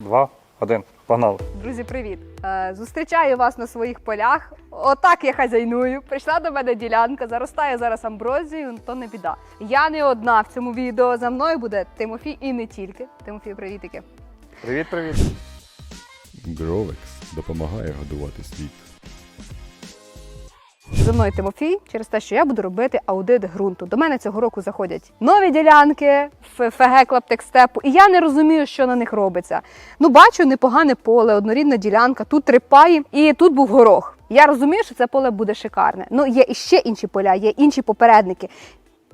два, один. Погнали. Друзі, привіт! Е, Зустрічаю вас на своїх полях. Отак я хазяйную. Прийшла до мене ділянка, заростає зараз амброзією, ну, то не біда. Я не одна в цьому відео. За мною буде Тимофій і не тільки. Тимофій, привітики. Привіт, привіт. Гровекс допомагає годувати світ. За мною Тимофій через те, що я буду робити аудит ґрунту. До мене цього року заходять нові ділянки ФГ Клаптекстепу, і я не розумію, що на них робиться. Ну, бачу непогане поле, однорідна ділянка, тут три паї, і тут був горох. Я розумію, що це поле буде шикарне. Ну, є іще інші поля, є інші попередники.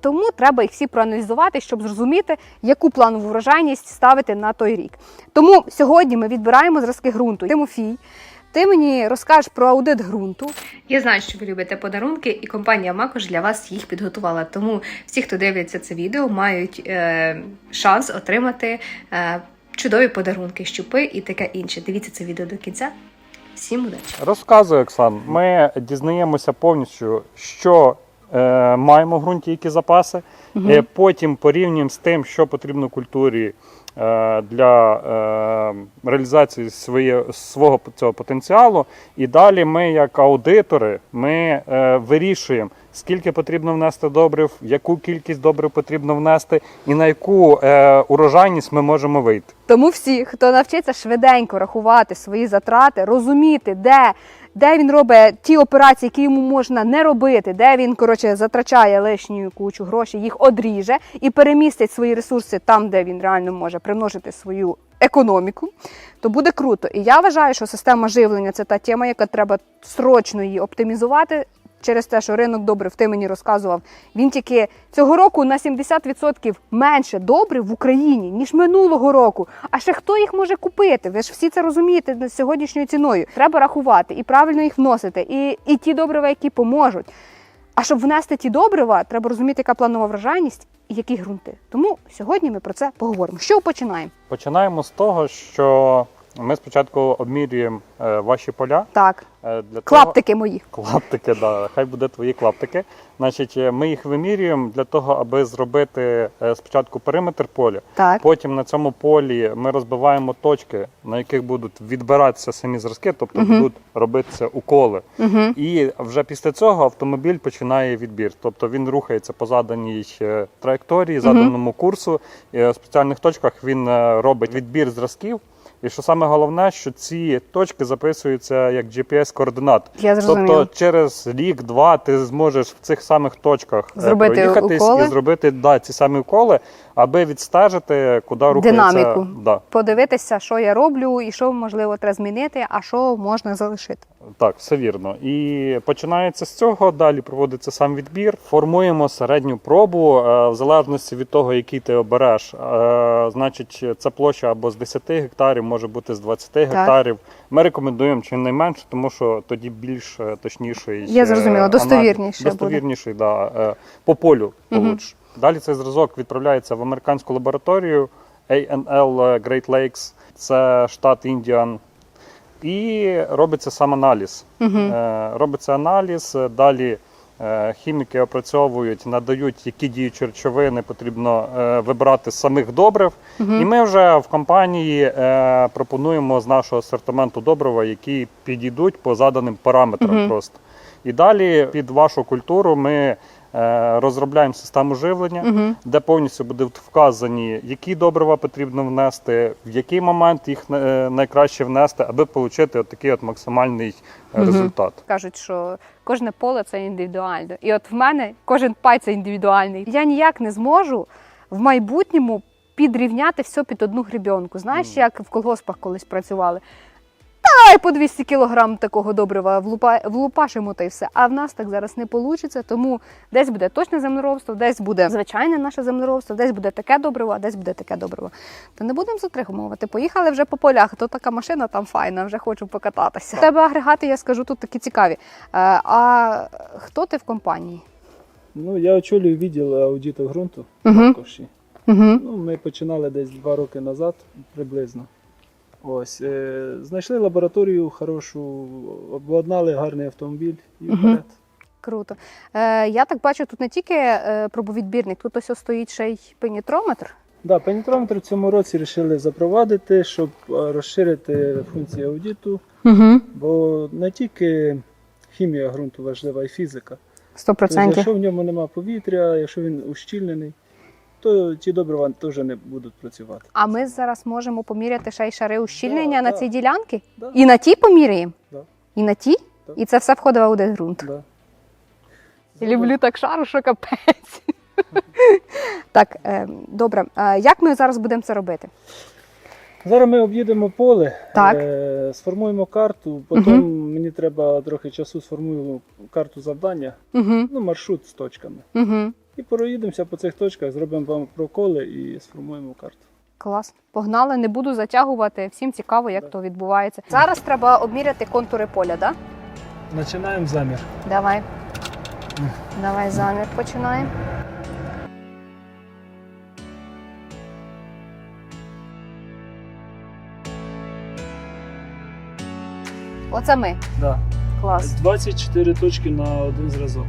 Тому треба їх всі проаналізувати, щоб зрозуміти, яку планову врожайність ставити на той рік. Тому сьогодні ми відбираємо зразки ґрунту. Тимофій, ти мені розкажеш про аудит ґрунту. Я знаю, що ви любите подарунки, і компанія Макош для вас їх підготувала. Тому всі, хто дивиться це відео, мають е, шанс отримати е, чудові подарунки, щупи і таке інше. Дивіться це відео до кінця. Всім удачі! Розказуй, Оксан. Ми дізнаємося повністю, що е, маємо в ґрунті, які запаси. Е, потім порівнюємо з тим, що потрібно культурі для е, реалізації своє, свого цього потенціалу. І далі ми, як аудитори, ми е, вирішуємо, скільки потрібно внести добрив, яку кількість добрив потрібно внести, і на яку е, урожайність ми можемо вийти. Тому всі, хто навчиться швиденько рахувати свої затрати, розуміти, де, де він робить ті операції, які йому можна не робити, де він коротше затрачає лишню кучу грошей, їх одріже і перемістить свої ресурси там, де він реально може примножити свою економіку, то буде круто. І я вважаю, що система живлення це та тема, яка треба срочно її оптимізувати. Через те, що ринок добрив, ти мені розказував, він тільки цього року на 70% менше добрив в Україні, ніж минулого року. А ще хто їх може купити? Ви ж всі це розумієте з сьогоднішньою ціною. Треба рахувати і правильно їх вносити, і, і ті добрива, які поможуть. А щоб внести ті добрива, треба розуміти, яка планова врожайність і які ґрунти. Тому сьогодні ми про це поговоримо. Що починаємо? Починаємо з того, що ми спочатку обмірюємо е, ваші поля. Так, е, для клаптики мої. Того, клаптики, да, хай буде твої клаптики. Значить, е, ми їх вимірюємо для того, аби зробити спочатку периметр поля. Так. Потім на цьому полі ми розбиваємо точки, на яких будуть відбиратися самі зразки, тобто Мгм. будуть робитися уколи. Угу. І вже після цього автомобіль починає відбір. Тобто він рухається по заданій траєкторії, заданому курсу. І в спеціальних точках він робить відбір зразків. І що саме головне, що ці точки записуються як GPS-координат. Я зрозуміла. Тобто через рік-два ти зможеш в цих самих точках е, Зробити проїхатись уколи? і зробити да, ці самі уколи, аби відстежити, куди рухається. Динаміку. Да. Подивитися, що я роблю, і що можливо треба змінити, а що можна залишити. Так, все вірно. І починається з цього. Далі проводиться сам відбір. Формуємо середню пробу е, в залежності від того, який ти обереш. Е, Значить, це площа або з 10 гектарів, може бути з 20 гектарів. Ми рекомендуємо чим найменше, тому що тоді більш е, точніший. Я е, зрозуміла, буде. Достовірніший, да, е, по полю. Мгм. получше. Далі цей зразок відправляється в американську лабораторію ANL Great Lakes, це штат Індіан. І робиться сам аналіз. Угу. Робиться аналіз, далі хіміки опрацьовують, надають, які діючі речовини потрібно вибрати з самих добрив. І ми вже в компанії е, пропонуємо з нашого асортименту добрива, які підійдуть по заданим параметрам Угу. просто. І далі під вашу культуру ми е, розробляємо систему живлення, Угу. де повністю будуть вказані, які добрива потрібно внести, в який момент їх е, найкраще внести, аби отримати от такий от максимальний е, Мгм. результат. Кажуть, що кожне поле це індивідуально. І от в мене кожен пай це індивідуальний. Я ніяк не зможу в майбутньому підрівняти все під одну гребенку. Знаєш, Мгм. як в колгоспах колись працювали. Давай по 200 кілограм такого добрива влупа, влупашимо та й все. А в нас так зараз не вийде, тому десь буде точне землеробство, десь буде звичайне наше землеробство, десь буде таке добриво, а десь буде таке добриво. То не будемо затримувати. Поїхали вже по полях. То така машина там файна, вже хочу покататися. У тебе агрегати, я скажу, тут такі цікаві. Е, А хто ти в компанії? Ну, я очолюю відділ аудиту ґрунту Угу. Угу. Ну, ми починали десь два роки назад приблизно. Ось, е, знайшли лабораторію хорошу, обладнали гарний автомобіль і Мгм. вперед. Круто. Е, я так бачу, тут не тільки е, пробовідбірник, тут ось стоїть ще й пенітрометр. Да, пенітрометр в цьому році вирішили запровадити, щоб е, розширити функції аудиту, Угу. бо не тільки хімія ґрунту важлива, а й фізика. Сто Тобто, якщо в ньому немає повітря, якщо він ущільнений, то ті добрива теж не будуть працювати. А ми зараз можемо поміряти ще й шари ущільнення Да, на да. цій ділянці? Да. І на тій поміряємо? Да. І на тій? Да. І це все входить в аудит ґрунту. Да. Люблю так шару, що капець. так, е, добре. Е, як ми зараз будемо це робити? Зараз ми об'їдемо поле, Так. е, сформуємо карту, потім мені треба трохи часу сформую карту завдання, Угу. ну, маршрут з точками. Угу. І проїдемося по цих точках, зробимо вам проколи і сформуємо карту. Клас. Погнали, не буду затягувати. Всім цікаво, як Да. то відбувається. Зараз треба обміряти контури поля, так? Да? Починаємо замір. Давай. Давай замір починаємо. Оце ми. Да. Клас. 24 точки на один зразок.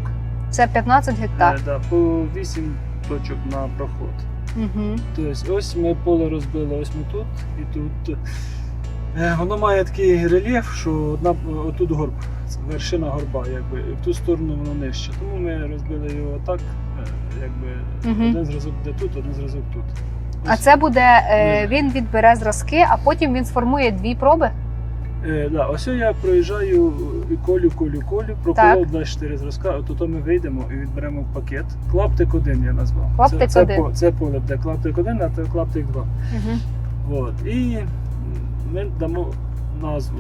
Це 15 гектар. Е, да, по 8 точок на проход. Угу. Тобто ось ми поле розбили, ось ми тут і тут. Е, Воно має такий рельєф, що одна отут горб, вершина горба, якби, і в ту сторону воно нижче. Тому ми розбили його так, е, якби Мгм. один зразок буде тут, один зразок тут. А Ось. це буде, е, він відбере зразки, а потім він сформує дві проби. Е, да, ось я проїжджаю і колю, колю, колю, проколов 24 зразка, от то ми вийдемо і відберемо пакет. Клаптик один я назвав. Клаптик це, це, по- це поле буде клаптик один, а це клаптик два. Угу. От. І ми дамо назву.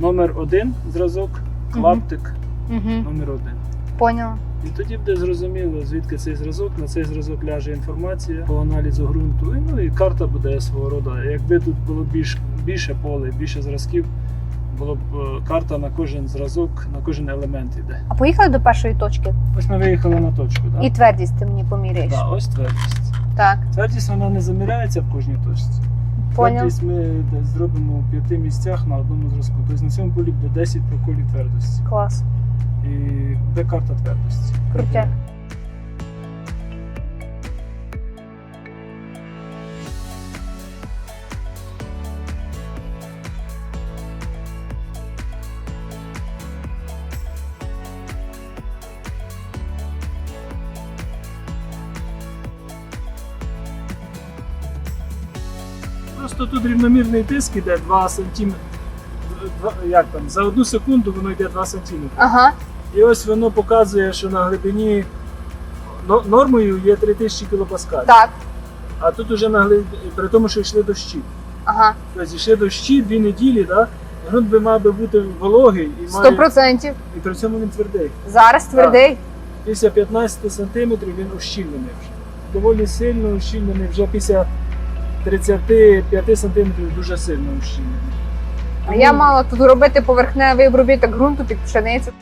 Номер один зразок, клаптик Угу. номер один. Поняла. І тоді буде зрозуміло, звідки цей зразок, на цей зразок ляже інформація по аналізу ґрунту. І, ну і карта буде свого роду. Якби тут було більш, більше поле, більше зразків, було б е, карта на кожен зразок, на кожен елемент йде. А поїхали до першої точки. Ось ми виїхали на точку. Да? І твердість ти мені поміряєш. Да, ось твердість. Так, Твердість вона не заміряється в кожній точці. поняв. Твердість ми десь зробимо у п'яти місцях на одному зразку. Тобто на цьому полі буде 10 проколів твердості. Клас. І буде карта твердості. Крутяк. Просто тут рівномірний тиск іде 2 см. Як там, за одну секунду воно йде 2 см. Ага. І ось воно показує, що на глибині нормою є 3000 кПа. Так. А тут уже на глиб... при тому, що йшли дощі. Ага. Тобто йшли дощі дві неділі, да? ґрунт би мав би бути вологий і, має... процентів. і при цьому він твердий. Зараз твердий. Після 15 см він ущільнений вже. Доволі сильно ущільнений, вже після 35 см дуже сильно ущільнений. А я мала тут робити поверхневий обробіток ґрунту під пшеницю.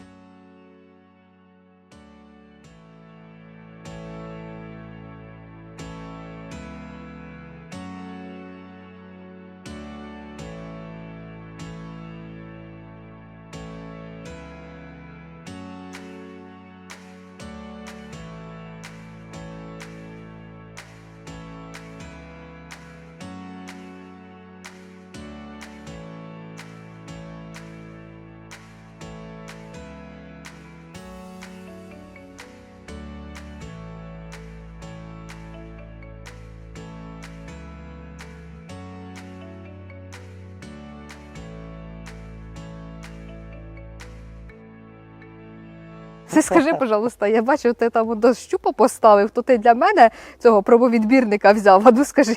Ти скажи, пожалуйста, я бачу, ти там до щупа поставив, то ти для мене цього пробовідбірника взяв. А ну скажи.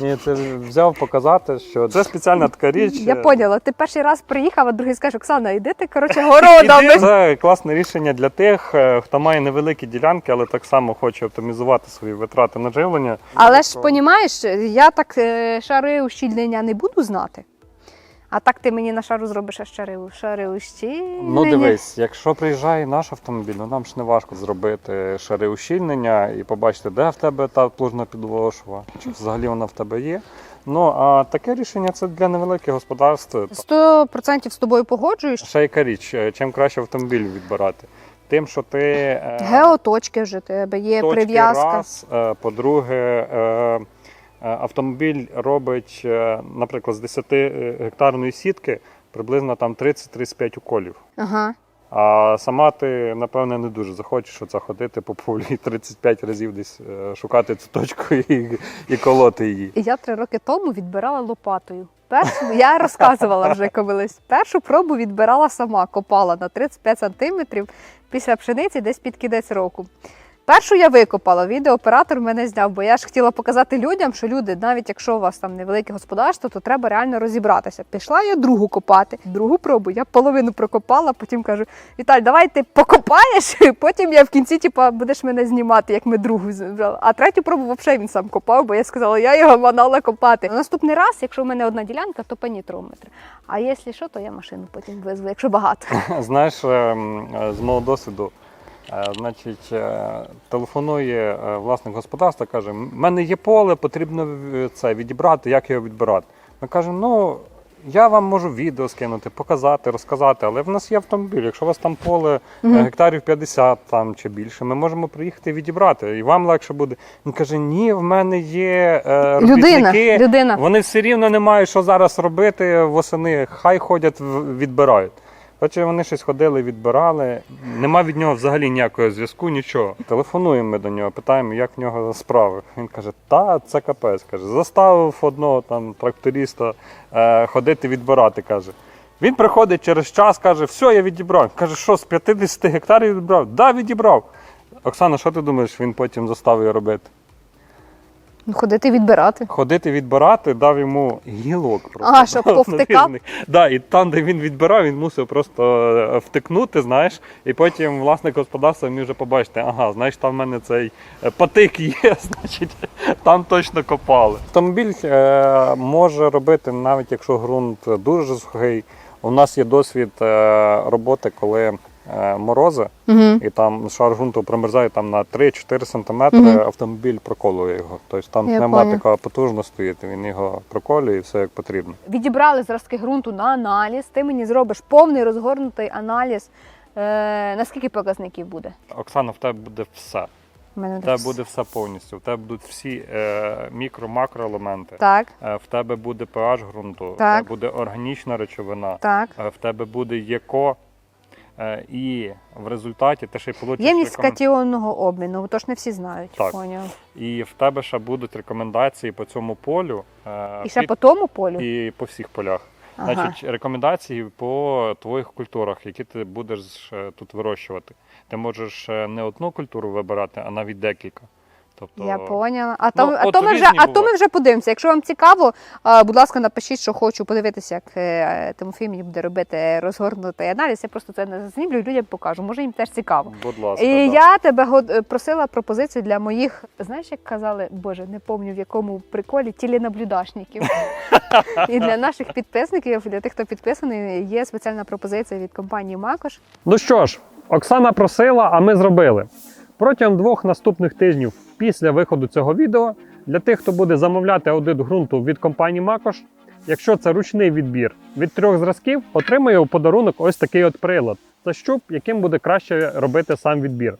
Ні, це взяв показати, що це спеціальна така річ. Я поняла. Ти перший раз приїхав, а другий скаже, Оксана, йди ти коротше городами. Іди. Це класне рішення для тих, е, хто має невеликі ділянки, але так само хоче оптимізувати свої витрати на живлення. Але ж понімаєш, я так е, шари ущільнення не буду знати. А так ти мені на шару зробиш аж шари, шари ущільнення. Ну дивись, якщо приїжджає наш автомобіль, ну нам ж не важко зробити шари ущільнення і побачити, де в тебе та плужна підлошва, чи взагалі вона в тебе є. Ну а таке рішення це для невеликих господарств. Сто процентів з тобою погоджуюсь. Ще яка річ, е, чим краще автомобіль відбирати. тим, що ти е, Геоточки вже тебе є точки прив'язка. раз. Е, По-друге, автомобіль робить, е, наприклад, з 10 гектарної сітки приблизно там 30-35 уколів. Ага. А сама ти, напевне, не дуже захочеш оце ходити по полі і 35 разів десь е, шукати цю точку і, і колоти її. Я три роки тому відбирала лопатою. Першу я розказувала вже колись. Першу пробу відбирала сама, копала на 35 сантиметрів після пшениці десь під кінець року. Першу я викопала, відеооператор мене зняв, бо я ж хотіла показати людям, що люди, навіть якщо у вас там невелике господарство, то треба реально розібратися. Пішла я другу копати, другу пробу, я половину прокопала, потім кажу: Віталь, давай ти покопаєш, потім я в кінці, типа, будеш мене знімати, як ми другу зібрали. А третю пробу взагалі він сам копав, бо я сказала, я його манала копати. На наступний раз, якщо в мене одна ділянка, то панітрометр. А якщо що, то я машину потім визву, якщо багато. Знаєш, е, м, е, з мого досвіду, значить, е, телефонує е, власник господарства, каже: в мене є поле, потрібно це відібрати, як його відбирати. Ми кажемо, ну. Я вам можу відео скинути, показати, розказати, але в нас є автомобіль. Якщо у вас там поле е, гектарів 50 там чи більше, ми можемо приїхати і відібрати. І вам легше буде. Він каже: Ні, в мене є е, Людина, робітники, людина. вони все рівно не мають що зараз робити восени. Хай ходять відбирають. Хоча вони щось ходили, відбирали. Нема від нього взагалі ніякого зв'язку, нічого. Телефонуємо ми до нього, питаємо, як в нього справи. Він каже: Та це капець. каже, заставив одного там тракториста е, ходити відбирати. каже. Він приходить через час, каже, все, я відібрав. Каже, що з 50 гектарів відібрав? Да, відібрав. Оксана, що ти думаєш, він потім заставив робити? Ну, ходити відбирати. Ходити відбирати, дав йому гілок. Просто, А, щоб повтикав? нарізаних. Да, і там, де він відбирав, він мусив просто е, втикнути, знаєш, і потім власник господарства міг вже побачити, ага, знаєш, там в мене цей е, патик є, значить, там точно копали. Автомобіль е, може робити, навіть якщо ґрунт дуже сухий. У нас є досвід е, роботи, коли морози, Угу. і там шар ґрунту промерзає там на 3-4 см, Мгм. автомобіль проколує його. Тобто там Я пневматика потужно стоїть, він його проколює і все як потрібно. Відібрали зразки ґрунту на аналіз. Ти мені зробиш повний розгорнутий аналіз. Е, на скільки показників буде? Оксана, в тебе буде все. У мене В тебе буде все повністю. В тебе будуть всі е, мікро-макроелементи. Так, Е, в тебе буде pH ґрунту, в тебе буде органічна речовина, так. е, в тебе буде ЄКО. Е, і в результаті ти ще й получиш Ємність рекомен- катіонного обміну, то ж не всі знають. Так. Поняв. І в тебе ще будуть рекомендації по цьому полю. е, І ще під- по тому полю. і по всіх полях. Ага. Значить, рекомендації по твоїх культурах, які ти будеш е, тут вирощувати. Ти можеш не одну культуру вибирати, а навіть декілька. Тобто, Я поняла. А то, Ну, а то ми вже, а то ми вже подивимося. Якщо вам цікаво, будь ласка, напишіть, що хочу подивитися, як е, Тимофій мені буде робити розгорнутий аналіз. Я просто це не знімлю і людям покажу. Може їм теж цікаво. будь ласка, І да. я тебе е, просила пропозицію для моїх, знаєш, як казали, боже, не пам'ятаю в якому приколі тіленаблюдашників. І для наших підписників, для тих, хто підписаний, є спеціальна пропозиція від компанії Макош. Ну що ж, Оксана просила, а ми зробили. Протягом двох наступних тижнів після виходу цього відео для тих, хто буде замовляти аудит ґрунту від компанії Макош, якщо це ручний відбір від трьох зразків, отримує у подарунок ось такий от прилад. Це щуп, яким буде краще робити сам відбір.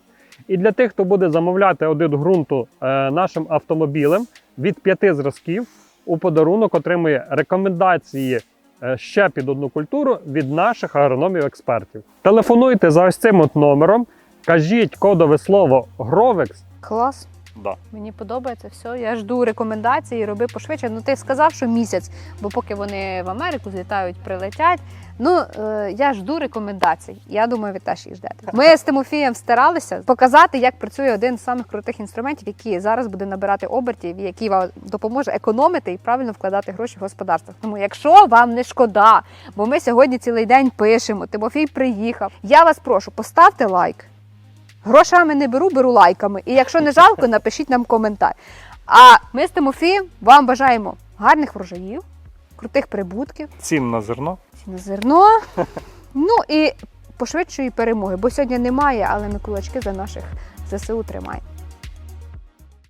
І для тих, хто буде замовляти аудит ґрунту е, нашим автомобілем від п'яти зразків, у подарунок отримує рекомендації е, ще під одну культуру від наших агрономів-експертів. Телефонуйте за ось цим от номером, кажіть кодове слово Гровекс. Клас. Да. Мені подобається все. Я жду рекомендації, роби пошвидше. Ну ти сказав, що місяць, бо поки вони в Америку злітають, прилетять. Ну е, я жду рекомендацій. Я думаю, ви теж їх ждете. Ми з Тимофієм старалися показати, як працює один з самих крутих інструментів, який зараз буде набирати обертів, який вам допоможе економити і правильно вкладати гроші в господарство. Тому, якщо вам не шкода, бо ми сьогодні цілий день пишемо, Тимофій приїхав. Я вас прошу, поставте лайк. Грошами не беру, беру лайками. І якщо не жалко, напишіть нам коментар. А ми з Тимофієм вам бажаємо гарних врожаїв, крутих прибутків, Цін на зерно. ціна зерно. Ну і пошвидшої перемоги, бо сьогодні немає, але ми кулачки за наших ЗСУ тримаємо.